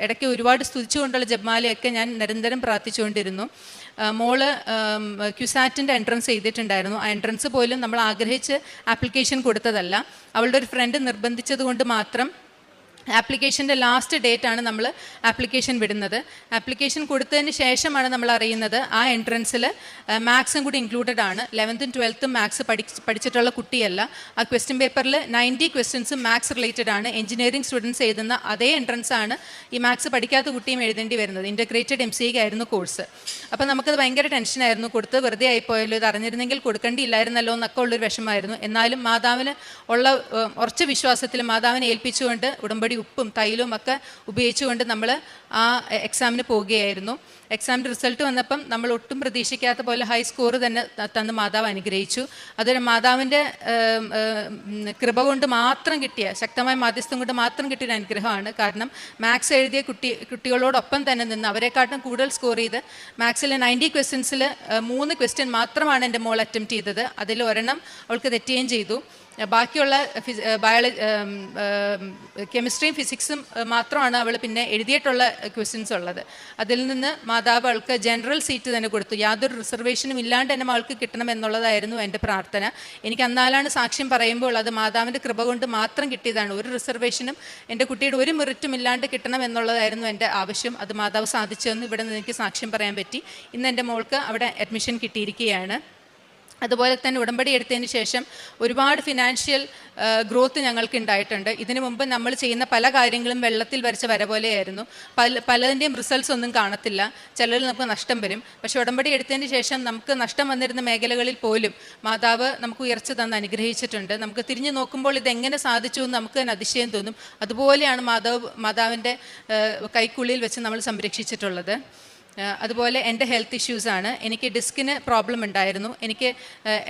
ഇടയ്ക്ക് ഒരുപാട് സ്തുതിച്ചുകൊണ്ടുള്ള ജപ്മാലയൊക്കെ ഞാൻ നിരന്തരം പ്രാർത്ഥിച്ചുകൊണ്ടിരുന്നു. മോൾ ക്യുസാറ്റിന്റെ എൻട്രൻസ് ചെയ്തിട്ടുണ്ടായിരുന്നു. ആ എൻട്രൻസ് പോലും നമ്മൾ ആഗ്രഹിച്ച് ആപ്ലിക്കേഷൻ കൊടുത്തതല്ല. അവളുടെ ഒരു ഫ്രണ്ട് നിർബന്ധിച്ചത് കൊണ്ട് മാത്രം ആപ്ലിക്കേഷന്റെ ലാസ്റ്റ് ഡേറ്റ് ആണ് നമ്മൾ ആപ്ലിക്കേഷൻ വിടുന്നത്. ആപ്ലിക്കേഷൻ കൊടുത്തതിന് ശേഷമാണ് നമ്മൾ അറിയുന്നത് ആ എൻട്രൻസിൽ മാത്സും കൂടി ഇൻക്ലൂഡഡ് ആണ്. ലെവൻത്തും ട്വൽത്തും മാത്സ് പഠിച്ച് പഠിച്ചിട്ടുള്ള കുട്ടിയല്ല. ആ ക്വസ്റ്റ്യൻ പേപ്പറിൽ നയന്റി ക്വസ്റ്റ്യൻസും മാത്സ് റിലേറ്റഡ് ആണ്. എഞ്ചിനീയറിംഗ് സ്റ്റുഡൻസ് എഴുതുന്ന അതേ എൻട്രൻസ് ആണ് ഈ മാത്സ് പഠിക്കാത്ത കുട്ടിയും എഴുതേണ്ടി വരുന്നത്. ഇന്റഗ്രേറ്റഡ് എം സി ആയിരുന്നു കോഴ്സ് അപ്പോൾ നമുക്കത് ഭയങ്കര ടെൻഷനായിരുന്നു കൊടുത്ത് വെറുതെ ആയിപ്പോയല്ലോ. ഇത് അറിഞ്ഞിരുന്നെങ്കിൽ കൊടുക്കേണ്ടിയില്ലായിരുന്നല്ലോ എന്നൊക്കെ ഉള്ളൊരു വിഷമമായിരുന്നു. എന്നാലും മാതാവിന് ഉള്ള ഉറച്ച വിശ്വാസത്തിൽ മാതാവിനെ ഏൽപ്പിച്ചുകൊണ്ട് ഉടമ്പടി ഉപ്പും തൈലും ഒക്കെ ഉപയോഗിച്ചുകൊണ്ട് നമ്മൾ ആ എക്സാമിന് പോവുകയായിരുന്നു. എക്സാമിന്റെ റിസൾട്ട് വന്നപ്പം നമ്മൾ ഒട്ടും പ്രതീക്ഷിക്കാത്ത പോലെ ഹൈ സ്കോർ തന്നെ തന്ന് മാതാവ് അനുഗ്രഹിച്ചു. അതൊരു മാതാവിന്റെ കൃപ കൊണ്ട് മാത്രം കിട്ടിയ ശക്തമായ മാധ്യസ്ഥം കൊണ്ട് മാത്രം കിട്ടിയ അനുഗ്രഹമാണ്. കാരണം മാത്സ് എഴുതിയ കുട്ടി കുട്ടികളോടൊപ്പം തന്നെ നിന്ന് അവരെക്കാട്ടും കൂടുതൽ സ്കോർ ചെയ്ത് മാത്സിൽ നയന്റി ക്വസ്റ്റ്യൻസിൽ മൂന്ന് ക്വസ്റ്റ്യൻ മാത്രമാണ് എന്റെ മോൾ അറ്റംപ്റ്റ് ചെയ്തത്. അതിൽ ഒരെണ്ണം അവൾക്ക് തെറ്റുകയും ചെയ്തു. ബാക്കിയുള്ള ബയോളജി കെമിസ്ട്രിയും ഫിസിക്സും മാത്രമാണ് അവൾ പിന്നെ എഴുതിയിട്ടുള്ള ക്വസ്റ്റ്യൻസ് ഉള്ളത്. അതിൽ നിന്ന് മാതാവ് അവൾക്ക് ജനറൽ സീറ്റ് തന്നെ കൊടുത്തു. യാതൊരു റിസർവേഷനും ഇല്ലാണ്ട് തന്നെ അവൾക്ക് കിട്ടണം എന്നുള്ളതായിരുന്നു എന്റെ പ്രാർത്ഥന. എനിക്ക് അന്നാലാണ് സാക്ഷ്യം പറയുമ്പോൾ അത് മാതാവിന്റെ കൃപ കൊണ്ട് മാത്രം കിട്ടിയതാണ്. ഒരു റിസർവേഷനും എന്റെ കുട്ടിയുടെ ഒരു മെറിറ്റും ഇല്ലാണ്ട് കിട്ടണം എന്നുള്ളതായിരുന്നു എന്റെ ആവശ്യം. അത് മാതാവ് സാധിച്ചതെന്ന് ഇവിടെ നിന്ന് എനിക്ക് സാക്ഷ്യം പറയാൻ പറ്റി. ഇന്ന് എന്റെ മോൾക്ക് അവിടെ അഡ്മിഷൻ കിട്ടിയിരിക്കുകയാണ്. അതുപോലെ തന്നെ ഉടമ്പടി എടുത്തതിന് ശേഷം ഒരുപാട് ഫിനാൻഷ്യൽ ഗ്രോത്ത് ഞങ്ങൾക്ക് ഉണ്ടായിട്ടുണ്ട്. ഇതിനു മുമ്പ് നമ്മൾ ചെയ്യുന്ന പല കാര്യങ്ങളും വെള്ളത്തിൽ വരച്ച വര പോലെയായിരുന്നു. പല പലതിന്റെയും റിസൾട്ട്സ് ഒന്നും കാണത്തില്ല. ചിലരിൽ നമുക്ക് നഷ്ടം വരും. പക്ഷേ ഉടമ്പടി എടുത്തതിന് ശേഷം നമുക്ക് നഷ്ടം വന്നിരുന്ന മേഖലകളിൽ പോലും മാതാവ് നമുക്ക് ഉയർച്ച തന്ന് അനുഗ്രഹിച്ചിട്ടുണ്ട്. നമുക്ക് തിരിഞ്ഞു നോക്കുമ്പോൾ ഇതെങ്ങനെ സാധിച്ചു എന്ന് നമുക്ക് തന്നെ അതിശയം തോന്നും. അതുപോലെയാണ് മാതാവ് മാതാവിന്റെ കൈക്കുള്ളിൽ വെച്ച് നമ്മൾ സംരക്ഷിച്ചിട്ടുള്ളത്. അതുപോലെ എന്റെ ഹെൽത്ത് ഇഷ്യൂസാണ് എനിക്ക് ഡിസ്കിന് പ്രോബ്ലം ഉണ്ടായിരുന്നു. എനിക്ക്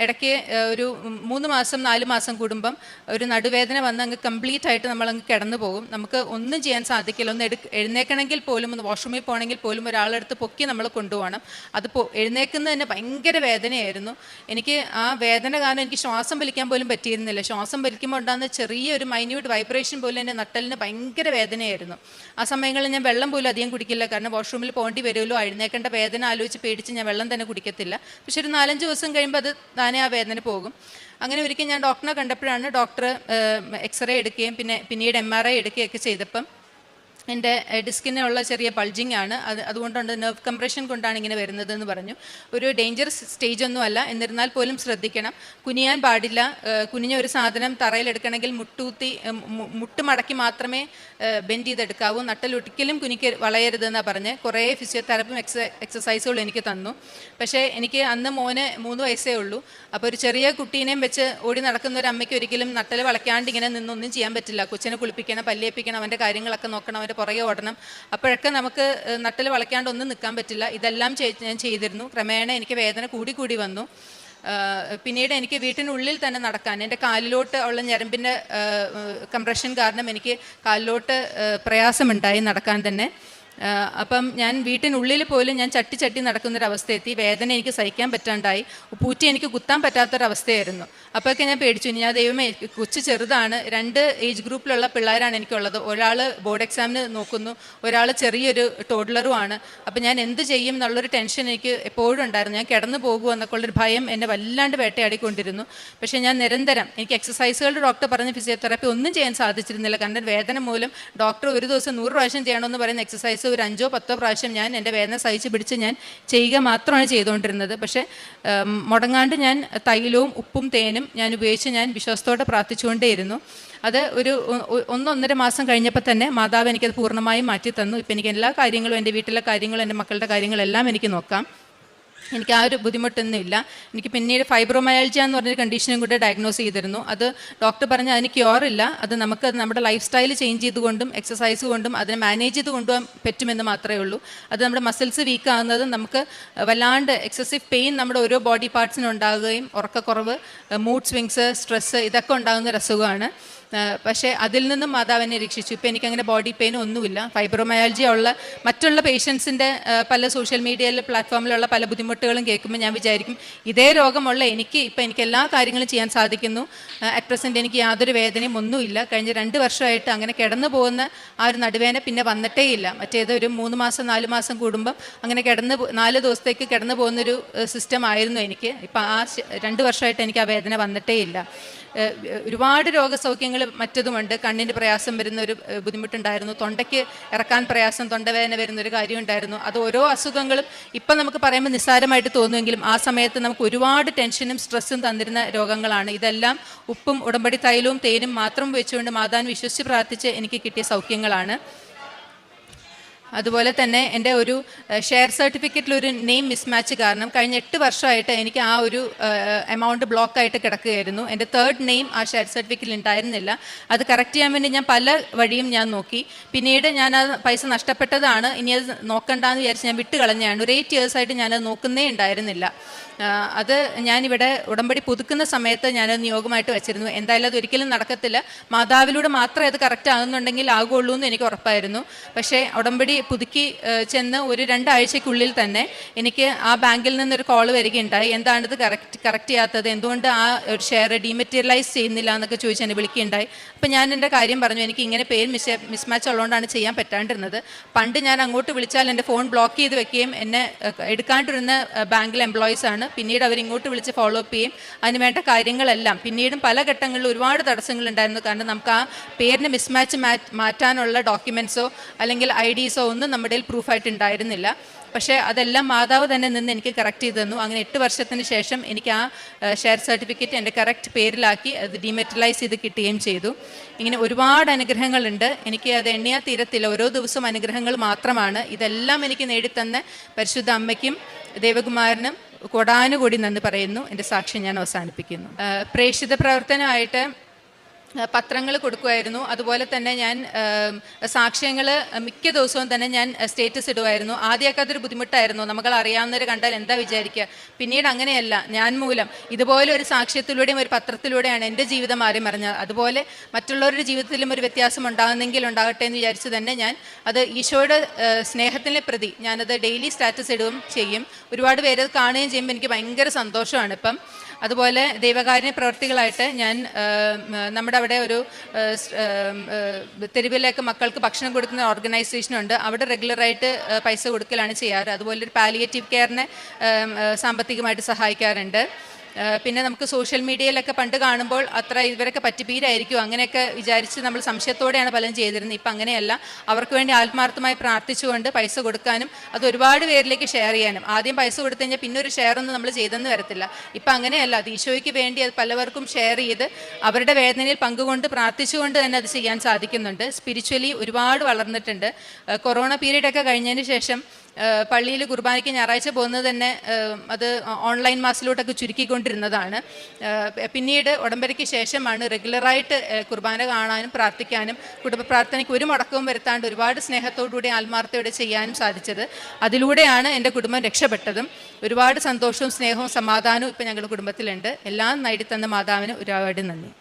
ഇടയ്ക്ക് ഒരു മൂന്ന് മാസം നാല് മാസം കൂടുമ്പം ഒരു നടുവേദന വന്ന് അങ്ങ് കംപ്ലീറ്റ് ആയിട്ട് നമ്മൾ അങ്ങ് കിടന്നു പോകും. നമുക്ക് ഒന്നും ചെയ്യാൻ സാധിക്കില്ല. ഒന്ന് എടു എഴുന്നേക്കണമെങ്കിൽ പോലും ഒന്ന് വാഷ്റൂമിൽ പോകണമെങ്കിൽ പോലും ഒരാളെടുത്ത് പൊക്കി നമ്മൾ കൊണ്ടുപോകണം. അത് പോ എഴുന്നേക്കുന്നത് തന്നെ ഭയങ്കര വേദനയായിരുന്നു. എനിക്ക് ആ വേദന കാരണം എനിക്ക് ശ്വാസം വലിക്കാൻ പോലും പറ്റിയിരുന്നില്ല. ശ്വാസം വലിക്കുമ്പോൾ ഉണ്ടാകുന്ന ചെറിയൊരു മൈന്യൂട്ട് വൈബ്രേഷൻ പോലും എന്റെ നട്ടലിന് ഭയങ്കര വേദനയായിരുന്നു. ആ സമയങ്ങളിൽ ഞാൻ വെള്ളം പോലും അധികം കുടിക്കില്ല. കാരണം വാഷ്റൂമിൽ പോകേണ്ടി വരുമല്ലോ എഴുന്നേക്കേണ്ട വേദന ആലോചിച്ച് പേടിച്ച് ഞാൻ വെള്ളം തന്നെ കുടിക്കത്തില്ല. പക്ഷെ ഒരു നാലഞ്ച് ദിവസം കഴിയുമ്പോൾ അത് താനേ ആ വേദന പോകും. അങ്ങനെ ഒരിക്കൽ ഞാൻ ഡോക്ടറിനെ കണ്ടപ്പോഴാണ് ഡോക്ടർ എക്സ്റേ എടുക്കുകയും പിന്നെ പിന്നീട് എം ആർ ഐ എടുക്കുകയൊക്കെ ചെയ്തപ്പം എന്റെ ഡിസ്കിനുള്ള ചെറിയ പൾജിങ് ആണ്. അത് അതുകൊണ്ടുണ്ട് നെർവ് കംപ്രഷൻ കൊണ്ടാണ് ഇങ്ങനെ വരുന്നതെന്ന് പറഞ്ഞു. ഒരു ഡേഞ്ചറസ് സ്റ്റേജ് ഒന്നുമല്ല എന്നിരുന്നാൽ പോലും ശ്രദ്ധിക്കണം. കുനിയാൻ പാടില്ല. കുനിഞ്ഞ ഒരു സാധനം തറയിലെടുക്കണമെങ്കിൽ മുട്ടൂത്തി മുട്ട് മടക്കി മാത്രമേ ബെൻഡ് ചെയ്തെടുക്കാവൂ. നട്ടലൊട്ടിക്കലും കുനിക്ക് വളയരുതെന്നാണ് പറഞ്ഞ് കുറേ ഫിസിയോതെറാപ്പി എക്സ എനിക്ക് തന്നു. പക്ഷേ എനിക്ക് അന്ന് മോന് മൂന്ന് വയസ്സേ ഉള്ളൂ. അപ്പോൾ ഒരു ചെറിയ കുട്ടീനെയും വെച്ച് ഓടി നടക്കുന്ന ഒരു അമ്മയ്ക്ക് ഒരിക്കലും നട്ടൽ വളയ്ക്കാണ്ട് ഇങ്ങനെ നിന്നൊന്നും ചെയ്യാൻ പറ്റില്ല. കൊച്ചിനെ കുളിപ്പിക്കണം പല്ലേപ്പിക്കണം അവന്റെ കാര്യങ്ങളൊക്കെ നോക്കണം അവന്റെ പുറകെ ഓടണം. അപ്പോഴൊക്കെ നമുക്ക് നട്ടൽ വളയ്ക്കാണ്ട് ഒന്നും നിൽക്കാൻ പറ്റില്ല. ഇതെല്ലാം ഞാൻ ചെയ്തിരുന്നു. ക്രമേണ എനിക്ക് വേദന കൂടി കൂടി വന്നു. പിന്നീട് എനിക്ക് വീട്ടിനുള്ളിൽ തന്നെ നടക്കാൻ എന്റെ കാലിലോട്ട് ഉള്ള ഞരമ്പിന്റെ കംപ്രഷൻ കാരണം എനിക്ക് കാലിലോട്ട് പ്രയാസമുണ്ടായി നടക്കാൻ തന്നെ. അപ്പം ഞാൻ വീട്ടിനുള്ളിൽ പോലും ഞാൻ ചട്ടി ചട്ടി നടക്കുന്നൊരവസ്ഥ എത്തി വേദന എനിക്ക് സഹിക്കാൻ പറ്റാണ്ടായി. പൂറ്റി എനിക്ക് കുത്താൻ പറ്റാത്തൊരവസ്ഥയായിരുന്നു. അപ്പോഴൊക്കെ ഞാൻ പേടിച്ചു. ഞാൻ ദൈവമേ കൊച്ചു ചെറുതാണ്. രണ്ട് ഏജ് ഗ്രൂപ്പിലുള്ള പിള്ളേരാണ് എനിക്കുള്ളത്. ഒരാൾ ബോർഡ് എക്സാമിന് നോക്കുന്നു. ഒരാൾ ചെറിയൊരു ടോഡ്ലറുമാണ് അപ്പം ഞാൻ എന്ത് ചെയ്യും എന്നുള്ളൊരു ടെൻഷൻ എനിക്ക് എപ്പോഴും ഉണ്ടായിരുന്നു. ഞാൻ കിടന്നു പോകുമോ എന്നൊക്കെ ഉള്ളൊരു ഭയം എന്നെ വല്ലാണ്ട് വേട്ടയാടിക്കൊണ്ടിരുന്നു. പക്ഷേ ഞാൻ നിരന്തരം എനിക്ക് എക്സസൈസുകളുടെ ഡോക്ടർ പറഞ്ഞ ഫിസിയോതെറാപ്പി ഒന്നും ചെയ്യാൻ സാധിച്ചിരുന്നില്ല. കാരണം വേദന മൂലം ഡോക്ടർ ഒരു ദിവസം നൂറ് പ്രാവശ്യം ചെയ്യണമെന്ന് പറയുന്ന എക്സസൈസ് ഒരു അഞ്ചോ പത്തോ പ്രാവശ്യം ഞാൻ എന്റെ വേദന സഹിച്ച് പിടിച്ച് ഞാൻ ചെയ്യുക മാത്രമാണ് ചെയ്തുകൊണ്ടിരുന്നത്. പക്ഷേ മുടങ്ങാണ്ട് ഞാൻ തൈലവും ഉപ്പും തേനും ഞാൻ ഉപയോഗിച്ച് ഞാൻ വിശ്വാസത്തോടെ പ്രാർത്ഥിച്ചുകൊണ്ടേയിരുന്നു. അത് ഒരു ഒന്നൊന്നര മാസം കഴിഞ്ഞപ്പോൾ തന്നെ മാതാവ് എനിക്കത് പൂർണമായും മാറ്റി തന്നു ഇപ്പം എനിക്ക് എല്ലാ കാര്യങ്ങളും എന്റെ വീട്ടിലെ കാര്യങ്ങളും എന്റെ മക്കളുടെ കാര്യങ്ങളെല്ലാം എനിക്ക് നോക്കാം. എനിക്ക് ആ ഒരു ബുദ്ധിമുട്ടൊന്നുമില്ല എനിക്ക് പിന്നീട് ഫൈബ്രോമയാൾജിയ എന്ന് പറഞ്ഞൊരു കണ്ടീഷനും കൂടെ ഡയഗ്നോസ് ചെയ്തിരുന്നു. അത് ഡോക്ടർ പറഞ്ഞ അതിന് ക്യൂറില്ല അത് നമുക്ക് നമ്മുടെ ലൈഫ് സ്റ്റൈൽ ചേഞ്ച് ചെയ്തുകൊണ്ടും എക്സസൈസ് കൊണ്ടും അതിനെ മാനേജ് ചെയ്ത് കൊണ്ടുപോകാൻ പറ്റുമെന്ന് മാത്രമേ ഉള്ളൂ. അത് നമ്മുടെ മസിൽസ് വീക്ക് ആകുന്നതും നമുക്ക് വല്ലാണ്ട് എക്സസീവ് പെയിൻ നമ്മുടെ ഓരോ ബോഡി പാർട്സിനും ഉണ്ടാകുകയും ഉറക്കക്കുറവ് മൂഡ് സ്വിങ്സ് സ്ട്രെസ്സ് ഇതൊക്കെ ഉണ്ടാകുന്ന ഒരു അസുഖമാണ്. പക്ഷേ അതിൽ നിന്നും മാതാവ് എന്നെ രക്ഷിച്ചു. ഇപ്പം എനിക്കങ്ങനെ ബോഡി പെയിൻ ഒന്നുമില്ല. ഫൈബ്രോമയാൾജിയ ഉള്ള മറ്റുള്ള പേഷ്യൻസിന്റെ പല സോഷ്യൽ മീഡിയയിലെ പ്ലാറ്റ്ഫോമിലുള്ള പല ബുദ്ധിമുട്ടുകളും കേൾക്കുമ്പോൾ ഞാൻ വിചാരിക്കും ഇതേ രോഗമുള്ള എനിക്ക് ഇപ്പം എനിക്ക് എല്ലാ കാര്യങ്ങളും ചെയ്യാൻ സാധിക്കുന്നു. അറ്റ് പ്രസന്റ് എനിക്ക് യാതൊരു വേദനയും ഒന്നുമില്ല. കഴിഞ്ഞ രണ്ട് വർഷമായിട്ട് അങ്ങനെ കിടന്നു പോകുന്ന ആ ഒരു നടുവേന പിന്നെ വന്നിട്ടേ ഇല്ല മറ്റേത് ഒരു മൂന്ന് മാസം നാല് മാസം കൂടുമ്പം അങ്ങനെ കിടന്ന് നാല് ദിവസത്തേക്ക് കിടന്നു പോകുന്നൊരു സിസ്റ്റം ആയിരുന്നു എനിക്ക്. ഇപ്പം ആ രണ്ട് വർഷമായിട്ട് എനിക്ക് ആ വേദന വന്നിട്ടേ ഇല്ല ഒരുപാട് രോഗസൗഖ്യങ്ങൾ മറ്റതുമുണ്ട്. കണ്ണിന് പ്രയാസം വരുന്ന ഒരു ബുദ്ധിമുട്ടുണ്ടായിരുന്നു. തൊണ്ടയ്ക്ക് ഇറക്കാൻ പ്രയാസം തൊണ്ടവേദന വരുന്ന ഒരു കാര്യം ഉണ്ടായിരുന്നു അത് ഓരോ അസുഖങ്ങളും ഇപ്പം നമുക്ക് പറയുമ്പോൾ നിസ്സാരമായിട്ട് തോന്നുമെങ്കിലും ആ സമയത്ത് നമുക്ക് ഒരുപാട് ടെൻഷനും സ്ട്രെസ്സും തന്നിരുന്ന രോഗങ്ങളാണ്. ഇതെല്ലാം ഉപ്പും ഉടമ്പടി തൈലവും തേനും മാത്രം വെച്ചുകൊണ്ട് മാതാൻ വിശ്വസിച്ച് പ്രാർത്ഥിച്ച് എനിക്ക് കിട്ടിയ സൗഖ്യങ്ങളാണ്. അതുപോലെ തന്നെ എന്റെ ഒരു ഷെയർ സർട്ടിഫിക്കറ്റിൽ ഒരു നെയിം മിസ്മാച്ച് കാരണം കഴിഞ്ഞ എട്ട് വർഷമായിട്ട് എനിക്ക് ആ ഒരു എമൗണ്ട് ബ്ലോക്കായിട്ട് കിടക്കുകയായിരുന്നു. എന്റെ തേർഡ് നെയിം ആ ഷെയർ സർട്ടിഫിക്കറ്റിൽ ഉണ്ടായിരുന്നില്ല. അത് കറക്റ്റ് ചെയ്യാൻ വേണ്ടി ഞാൻ പല വഴിയും ഞാൻ നോക്കി. പിന്നീട് ഞാൻ ആ പൈസ നഷ്ടപ്പെട്ടതാണ്. ഇനി അത് നോക്കണ്ടെന്ന് വിചാരിച്ച് ഞാൻ വിട്ട് കളഞ്ഞാണ് ഒരു എയ്റ്റ് ഇയേഴ്സായിട്ട് ഞാനത് നോക്കുന്നേ ഉണ്ടായിരുന്നില്ല. അത് ഞാനിവിടെ ഉടമ്പടി പുതുക്കുന്ന സമയത്ത് ഞാൻ നിയോഗമായിട്ട് വെച്ചിരുന്നു. എന്തായാലും അത് ഒരിക്കലും നടക്കത്തില്ല. മാതാവിലൂടെ മാത്രമേ അത് കറക്റ്റ് ആകുന്നുണ്ടെങ്കിൽ ആകുള്ളൂ എന്ന് എനിക്ക് ഉറപ്പായിരുന്നു. പക്ഷേ ഉടമ്പടി പുതുക്കി ചെന്ന് ഒരു രണ്ടാഴ്ചയ്ക്കുള്ളിൽ തന്നെ എനിക്ക് ആ ബാങ്കിൽ നിന്നൊരു കോൾ വരികയുണ്ടായി. എന്താണിത് കറക്റ്റ് കറക്റ്റ് ചെയ്യാത്തത്? എന്തുകൊണ്ട് ആ ഒരു ഷെയർ ഡീമെറ്റീരിയലൈസ് ചെയ്യുന്നില്ല എന്നൊക്കെ ചോദിച്ച് എന്നെ വിളിക്കുകയുണ്ടായി. അപ്പം ഞാൻ എന്റെ കാര്യം പറഞ്ഞു. എനിക്ക് ഇങ്ങനെ പേര് മിസ് മിസ്മാച്ച് ഉള്ളതുകൊണ്ടാണ് ചെയ്യാൻ പറ്റാണ്ടിരുന്നത്. പണ്ട് ഞാൻ അങ്ങോട്ട് വിളിച്ചാൽ എന്റെ ഫോൺ ബ്ലോക്ക് ചെയ്ത് വെക്കുകയും എന്നെ എടുക്കാണ്ടിരുന്ന ബാങ്കിലെ എംപ്ലോയീസ് പിന്നീട് അവരിങ്ങോട്ട് വിളിച്ച് ഫോളോ അപ്പ് ചെയ്യും. അതിന് വേണ്ട കാര്യങ്ങളെല്ലാം. പിന്നീടും പല ഘട്ടങ്ങളിൽ ഒരുപാട് തടസ്സങ്ങൾ ഉണ്ടായിരുന്നു കാരണം നമുക്ക് ആ പേരിന് മിസ്മാച്ച് മാറ്റാനുള്ള ഡോക്യുമെൻസോ അല്ലെങ്കിൽ ഐ ഡീസോ ഒന്നും നമ്മുടെ പ്രൂഫായിട്ട് ഉണ്ടായിരുന്നില്ല. പക്ഷേ അതെല്ലാം മാതാവ് തന്നെ നിന്ന് എനിക്ക് കറക്റ്റ് ചെയ്ത് തന്നു. അങ്ങനെ എട്ട് വർഷത്തിന് ശേഷം എനിക്ക് ആ ഷെയർ സർട്ടിഫിക്കറ്റ് എന്റെ കറക്റ്റ് പേരിലാക്കി അത് ഡിമെറ്റലൈസ് ചെയ്ത് കിട്ടുകയും ചെയ്തു. ഇങ്ങനെ ഒരുപാട് അനുഗ്രഹങ്ങളുണ്ട്. എനിക്ക് അത് എണ്ണിയാ തീരത്തില്ല. ഓരോ ദിവസവും അനുഗ്രഹങ്ങൾ മാത്രമാണ്. ഇതെല്ലാം എനിക്ക് നേടിത്തന്ന പരിശുദ്ധ അമ്മയ്ക്കും ദേവകുമാരനും കൊടാനുകൂടി നന്ദി പറയുന്നു. എന്റെ സാക്ഷ്യം ഞാൻ അവസാനിപ്പിക്കുന്നു. പ്രേക്ഷിത പ്രവർത്തനമായിട്ട് പത്രങ്ങൾ കൊടുക്കുമായിരുന്നു അതുപോലെ തന്നെ ഞാൻ സാക്ഷ്യങ്ങൾ മിക്ക ദിവസവും തന്നെ ഞാൻ സ്റ്റേറ്റസ് ഇടുമായിരുന്നു ആദ്യമൊക്കെ അതൊരു ബുദ്ധിമുട്ടായിരുന്നു. നമ്മൾ അറിയാവുന്നവർ കണ്ടാൽ എന്താ വിചാരിക്കുക? പിന്നീട് അങ്ങനെയല്ല. ഞാൻ മൂലം ഇതുപോലെ ഒരു സാക്ഷ്യത്തിലൂടെയും ഒരു പത്രത്തിലൂടെയാണ് എന്റെ ജീവിതം മാറി മറിഞ്ഞത് അതുപോലെ മറ്റുള്ളവരുടെ ജീവിതത്തിലും ഒരു വ്യത്യാസം ഉണ്ടാകുന്നെങ്കിൽ ഉണ്ടാകട്ടെ എന്ന് വിചാരിച്ചു തന്നെ ഞാൻ അത് ഈശോയുടെ സ്നേഹത്തിനെ പ്രതി ഞാനത് ഡെയിലി സ്റ്റാറ്റസ് ഇടുകയും ചെയ്യും. ഒരുപാട് പേര് കാണുകയും ചെയ്യുമ്പോൾ എനിക്ക് ഭയങ്കര സന്തോഷമാണ്. ഇപ്പം അതുപോലെ ദൈവകാരുണ്യ പ്രവർത്തികളായിട്ട് ഞാൻ നമ്മുടെ അവിടെ ഒരു തെരുവിലേക്ക് മക്കൾക്ക് ഭക്ഷണം കൊടുക്കുന്ന ഓർഗനൈസേഷനുണ്ട് അവിടെ റെഗുലറായിട്ട് പൈസ കൊടുക്കലാണ് ചെയ്യാറ്. അതുപോലെ ഒരു പാലിയേറ്റീവ് കെയറിനെ സാമ്പത്തികമായിട്ട് സഹായിക്കാറുണ്ട്. പിന്നെ നമുക്ക് സോഷ്യൽ മീഡിയയിലൊക്കെ പണ്ട് കാണുമ്പോൾ അത്ര ഇവരൊക്കെ പറ്റിപ്പീരായിരിക്കും. അങ്ങനെയൊക്കെ വിചാരിച്ച് നമ്മൾ സംശയത്തോടെയാണ് പലരും ചെയ്തിരുന്നത്. ഇപ്പം അങ്ങനെയല്ല. അവർക്ക് വേണ്ടി ആത്മാർത്ഥമായി പ്രാർത്ഥിച്ചുകൊണ്ട് പൈസ കൊടുക്കാനും അത് ഒരുപാട് പേരിലേക്ക് ഷെയർ ചെയ്യാനും. ആദ്യം പൈസ കൊടുത്തു കഴിഞ്ഞാൽ പിന്നെ ഒരു ഷെയർ ഒന്നും നമ്മൾ ചെയ്തെന്ന് വരത്തില്ല. ഇപ്പം അങ്ങനെയല്ല. അത് ഈശോയ്ക്ക് വേണ്ടി അത് പലവർക്കും ഷെയർ ചെയ്ത് അവരുടെ വേദനയിൽ പങ്കുകൊണ്ട് പ്രാർത്ഥിച്ചുകൊണ്ട് തന്നെ അത് ചെയ്യാൻ സാധിക്കുന്നുണ്ട്. സ്പിരിച്വലി ഒരുപാട് വളർന്നിട്ടുണ്ട്. കൊറോണ പീരീഡൊക്കെ കഴിഞ്ഞതിന് ശേഷം പള്ളിയിൽ കുർബാനയ്ക്ക് ഞായറാഴ്ച പോകുന്നത് തന്നെ അത് ഓൺലൈൻ മാസിലോട്ടൊക്കെ ചുരുക്കിക്കൊണ്ടിരുന്നതാണ്. പിന്നീട് ഉടമ്പരയ്ക്ക് ശേഷമാണ് റെഗുലറായിട്ട് കുർബാന കാണാനും പ്രാർത്ഥിക്കാനും കുടുംബ പ്രാർത്ഥനയ്ക്ക് ഒരു മുടക്കവും വരുത്താണ്ട് ഒരുപാട് സ്നേഹത്തോടുകൂടി ആത്മാർത്ഥയോടെ ചെയ്യാനും സാധിച്ചത്. അതിലൂടെയാണ് എന്റെ കുടുംബം രക്ഷപ്പെട്ടതും. ഒരുപാട് സന്തോഷവും സ്നേഹവും സമാധാനവും ഇപ്പം ഞങ്ങളുടെ കുടുംബത്തിലുണ്ട്. എല്ലാം നേടിത്തന്ന മാതാവിന് ഒരുപാട് നന്ദി.